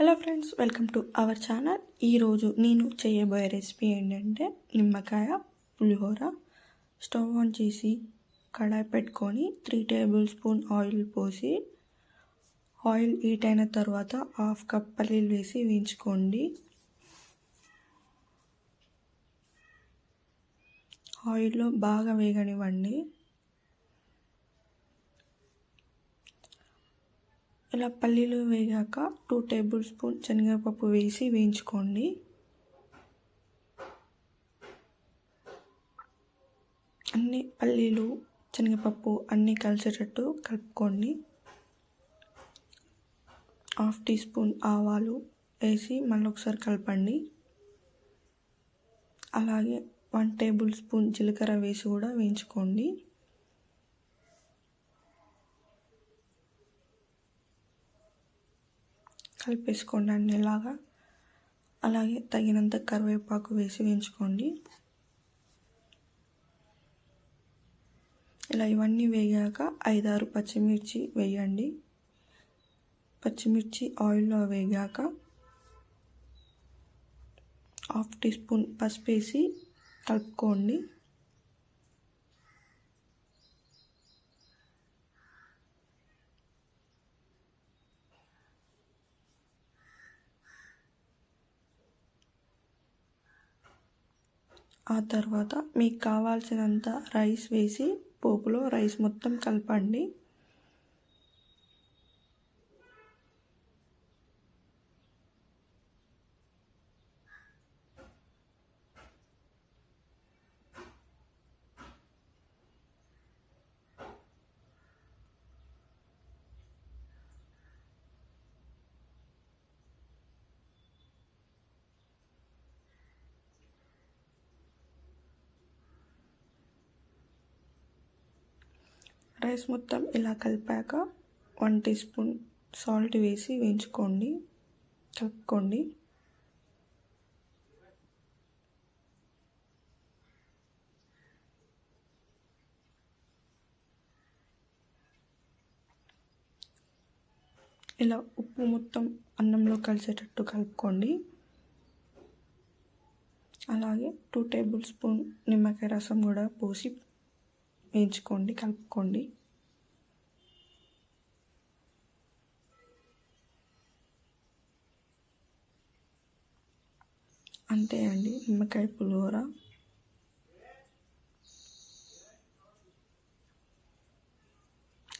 Hello friends welcome to our channel ఈరోజు నేను చేయబోయే రెసిపీ ఏంటంటే నిమ్మకాయ పులిహోర స్టవ్ ఆన్ చేసి కడాయి పెట్టుకొని త్రీ టేబుల్ స్పూన్ ఆయిల్ పోసి ఆయిల్ హీట్ అయిన తర్వాత హాఫ్ కప్ పల్లీలు వేసి వేయించుకోండి. ఆయిల్లో బాగా వేగనివ్వండి. ఇలా పల్లీలు వేగాక టూ టేబుల్ స్పూన్ శనగపప్పు వేసి వేయించుకోండి. అన్ని పల్లీలు శనగపప్పు అన్నీ కలిసేటట్టు కలుపుకోండి. హాఫ్ టీ స్పూన్ ఆవాలు వేసి మళ్ళీ ఒకసారి కలపండి. అలాగే వన్ టేబుల్ స్పూన్ జీలకర్ర వేసి కూడా వేయించుకోండి. కలిపేసుకోండి అన్ని ఇలాగా. అలాగే తగినంత కరివేపాకు వేసి వేయించుకోండి. ఇలా ఇవన్నీ వేగాక ఐదారు పచ్చిమిర్చి వేయండి. పచ్చిమిర్చి ఆయిల్లో వేగాక హాఫ్ టీ స్పూన్ పసుపు వేసి కలుపుకోండి. ఆ తర్వాత మీకు కావాల్సినంత రైస్ వేసి పోపులో రైస్ మొత్తం కలపండి. రైస్ మొత్తం ఇలా కలిపాక వన్ టీ స్పూన్ సాల్ట్ వేసి వేయించుకోండి. కలుపుకోండి. ఇలా ఉప్పు మొత్తం అన్నంలో కలిసేటట్టు కలుపుకోండి. అలాగే టూ టేబుల్ స్పూన్ నిమ్మకాయ రసం కూడా పోసి వేయించుకోండి కలుపుకోండి. అంతే అండి నిమ్మకాయ పులిహోర.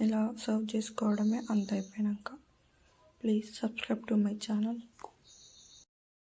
ఇలా సర్వ్ చేసుకోవడమే అంత అయిపోయాక please subscribe to my channel.